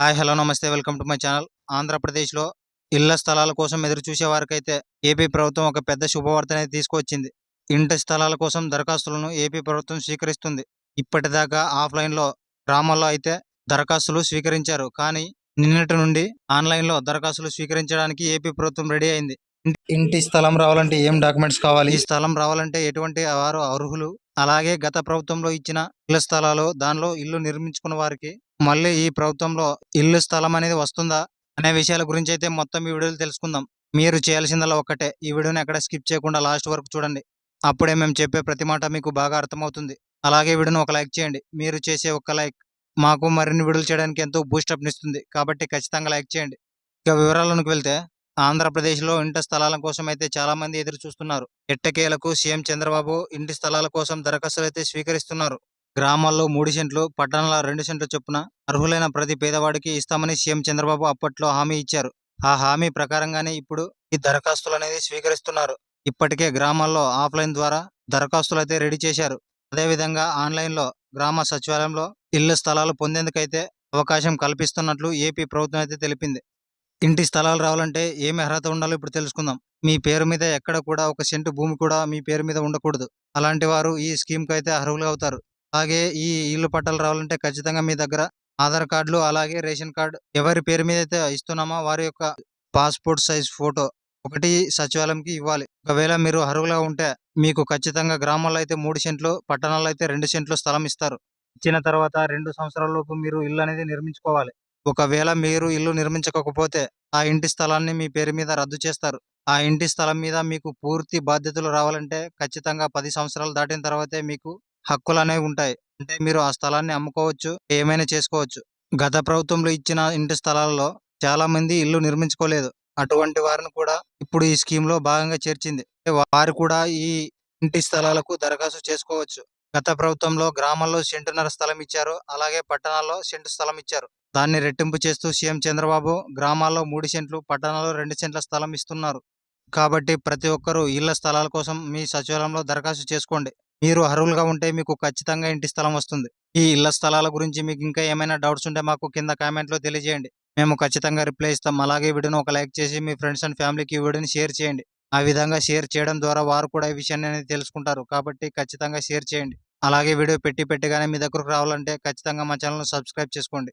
Hi hello నమస్తే welcome to my channel. ఆంధ్రప్రదేశ్లో ఇళ్ళ స్థలాల కోసం ఎదురు చూసే వారికైతే ఏపీ ప్రభుత్వం ఒక పెద్ద శుభవార్త అనేది తీసుకొచ్చింది ఇంటి స్థలాల కోసం దరఖాస్తులను ఏపీ ప్రభుత్వం స్వీకరిస్తుంది. ఇప్పటిదాకా ఆఫ్లైన్లో గ్రామాల్లో అయితే దరఖాస్తులు స్వీకరించారు. కానీ నిన్నటి నుండి ఆన్లైన్లో దరఖాస్తులు స్వీకరించడానికి ఏపీ ప్రభుత్వం రెడీ అయింది. ఇంటి స్థలం రావాలంటే ఏం డాక్యుమెంట్స్ కావాలి? ఈ స్థలం రావాలంటే ఎటువంటి వారు అర్హులు? అలాగే గత ప్రభుత్వంలో ఇచ్చిన ఇళ్ళ స్థలాలు దానిలో ఇల్లు నిర్మించుకున్న వారికి మళ్ళీ ఈ ప్రభుత్వంలో ఇల్లు స్థలం అనేది వస్తుందా అనే విషయాల గురించి అయితే మొత్తం ఈ వీడియోలు తెలుసుకుందాం. మీరు చేయాల్సిందల్లా ఒక్కటే. ఈ వీడియోని ఎక్కడ స్కిప్ చేయకుండా లాస్ట్ వరకు చూడండి. అప్పుడే మేము చెప్పే ప్రతి మాట మీకు బాగా అర్థమవుతుంది. అలాగే వీడియోని ఒక లైక్ చేయండి. మీరు చేసే ఒక లైక్ మాకు మరిన్ని వీడియోలు చేయడానికి ఎంతో బూస్టప్నిస్తుంది కాబట్టి ఖచ్చితంగా లైక్ చేయండి. ఇక వివరాలకు వెళ్తే ఆంధ్రప్రదేశ్లో ఇంటి స్థలాల కోసం అయితే చాలా మంది ఎదురు చూస్తున్నారు. ఎట్టకేలకు సీఎం చంద్రబాబు ఇంటి స్థలాల కోసం దరఖాస్తులు అయితే స్వీకరిస్తున్నారు. గ్రామాల్లో మూడు సెంట్లు పట్టణాల రెండు సెంట్లు చొప్పున అర్హులైన ప్రతి పేదవాడికి ఇస్తామని సీఎం చంద్రబాబు అప్పట్లో హామీ ఇచ్చారు. ఆ హామీ ప్రకారంగానే ఇప్పుడు ఈ దరఖాస్తులు అనేది స్వీకరిస్తున్నారు. ఇప్పటికే గ్రామాల్లో ఆఫ్లైన్ ద్వారా దరఖాస్తులు అయితే రెడీ చేశారు. అదేవిధంగా ఆన్లైన్లో గ్రామ సచివాలయంలో ఇళ్ళ స్థలాలు పొందేందుకైతే అవకాశం కల్పిస్తున్నట్లు ఏపీ ప్రభుత్వం అయితే తెలిపింది. ఇంటి స్థలాలు రావాలంటే ఏమి అర్హత ఉండాలో ఇప్పుడు తెలుసుకుందాం. మీ పేరు మీద ఎక్కడ కూడా ఒక సెంటు భూమి కూడా మీ పేరు మీద ఉండకూడదు. అలాంటి వారు ఈ స్కీమ్కి అయితే అర్హులు అవుతారు. అలాగే ఈ ఇల్లు పట్టాలు రావాలంటే ఖచ్చితంగా మీ దగ్గర ఆధార్ కార్డులు అలాగే రేషన్ కార్డు ఎవరి పేరు మీద అయితే ఇస్తున్నామో వారి యొక్క పాస్పోర్ట్ సైజ్ ఫోటో ఒకటి సచివాలయంకి ఇవ్వాలి. ఒకవేళ మీరు అర్హులుగా ఉంటే మీకు ఖచ్చితంగా గ్రామాల్లో అయితే మూడు సెంట్లు పట్టణాల్లో అయితే రెండు సెంట్లు స్థలం ఇస్తారు. ఇచ్చిన తర్వాత రెండు సంవత్సరాల లోపు మీరు ఇల్లు అనేది నిర్మించుకోవాలి. ఒకవేళ మీరు ఇల్లు నిర్మించకపోతే ఆ ఇంటి స్థలాన్ని మీ పేరు మీద రద్దు చేస్తారు. ఆ ఇంటి స్థలం మీద మీకు పూర్తి బాధ్యతలు రావాలంటే ఖచ్చితంగా పది సంవత్సరాలు దాటిన తర్వాతే మీకు హక్కులు అనేవి ఉంటాయి. అంటే మీరు ఆ స్థలాన్ని అమ్ముకోవచ్చు ఏమైనా చేసుకోవచ్చు. గత ప్రభుత్వంలో ఇచ్చిన ఇంటి స్థలాల్లో చాలా మంది ఇల్లు నిర్మించుకోలేదు. అటువంటి వారిని కూడా ఇప్పుడు ఈ స్కీమ్లో భాగంగా చేర్చింది. వారు కూడా ఈ ఇంటి స్థలాలకు దరఖాస్తు చేసుకోవచ్చు. గత ప్రభుత్వంలో గ్రామాల్లో సెంటున్నర స్థలం ఇచ్చారు. అలాగే పట్టణాల్లో సెంటు స్థలం ఇచ్చారు. దాన్ని రెట్టింపు చేస్తూ సీఎం చంద్రబాబు గ్రామాల్లో మూడు సెంట్లు పట్టణాల్లో రెండు సెంట్ల స్థలం ఇస్తున్నారు. కాబట్టి ప్రతి ఒక్కరూ ఇళ్ళ స్థలాల కోసం మీ సచివాలయంలో దరఖాస్తు చేసుకోండి. మీరు అర్హులుగా ఉంటే మీకు ఖచ్చితంగా ఇంటి స్థలం వస్తుంది. ఈ ఇళ్ళ స్థలాల గురించి మీకు ఇంకా ఏమైనా డౌట్స్ ఉంటే మాకు కింద కామెంట్లో తెలియజేయండి. మేము ఖచ్చితంగా రిప్లై ఇస్తాం. అలాగే వీడియోను ఒక లైక్ చేసి మీ ఫ్రెండ్స్ అండ్ ఫ్యామిలీకి ఈ వీడియోని షేర్ చేయండి. ఆ విధంగా షేర్ చేయడం ద్వారా వారు కూడా ఈ విషయాన్ని అనేది తెలుసుకుంటారు. కాబట్టి ఖచ్చితంగా షేర్ చేయండి. అలాగే వీడియో పెట్టి పెట్టగానే మీ దగ్గరకు రావాలంటే ఖచ్చితంగా మా ఛానల్ను సబ్స్క్రైబ్ చేసుకోండి.